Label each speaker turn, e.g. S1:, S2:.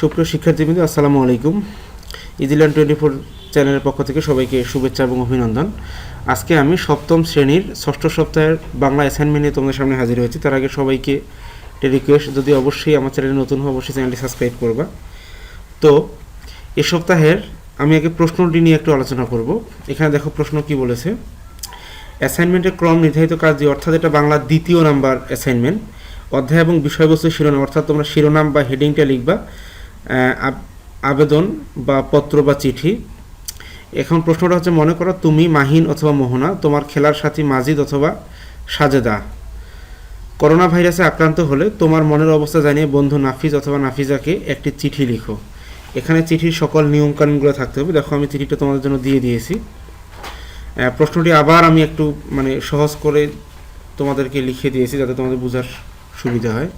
S1: সুপ্রিয় শিক্ষার্থীবৃন্দ, আসসালামু আলাইকুম। ইজিল্যান্ড টোয়েন্টি ফোর চ্যানেলের পক্ষ থেকে সবাইকে শুভেচ্ছা এবং অভিনন্দন। আজকে আমি সপ্তম শ্রেণির ষষ্ঠ সপ্তাহের বাংলা অ্যাসাইনমেন্ট নিয়ে তোমাদের সামনে হাজির হয়েছি। তার আগে সবাইকে রিকোয়েস্ট যদি অবশ্যই আমার চ্যানেলে নতুন হও, অবশ্যই চ্যানেলটি সাবস্ক্রাইব করবা। তো, এ সপ্তাহের আমি আগে প্রশ্নটি নিয়ে একটু আলোচনা করব। এখানে দেখো প্রশ্ন কি বলেছে। অ্যাসাইনমেন্টের ক্রম নির্ধারিত কাজ দিয়ে, অর্থাৎ এটা বাংলার দ্বিতীয় নাম্বার অ্যাসাইনমেন্ট অধ্যায় এবং বিষয়বস্তু শিরোনাম, অর্থাৎ তোমরা শিরোনাম বা হেডিংটা লিখবা। আবেদন বা পত্র বা চিঠি। এখন প্রশ্নটা হচ্ছে, মনে করো তুমি মাহিন অথবা মোহনা, তোমার খেলার সাথী মাজিদ অথবা সাজেদা। করোনা ভাইরাসে আক্রান্ত হলে তোমার মনের অবস্থা জানিয়ে বন্ধু নাফিজ অথবা নাফিজাকে একটি চিঠি লিখো। এখানে চিঠির সকল নিয়মকানুনগুলো থাকতে হবে। দেখো, আমি চিঠিটা তোমাদের জন্য দিয়ে দিয়েছি। প্রশ্নটি আবার আমি একটু মানে সহজ করে তোমাদেরকে লিখে দিয়েছি যাতে তোমাদের বোঝার সুবিধা হয়।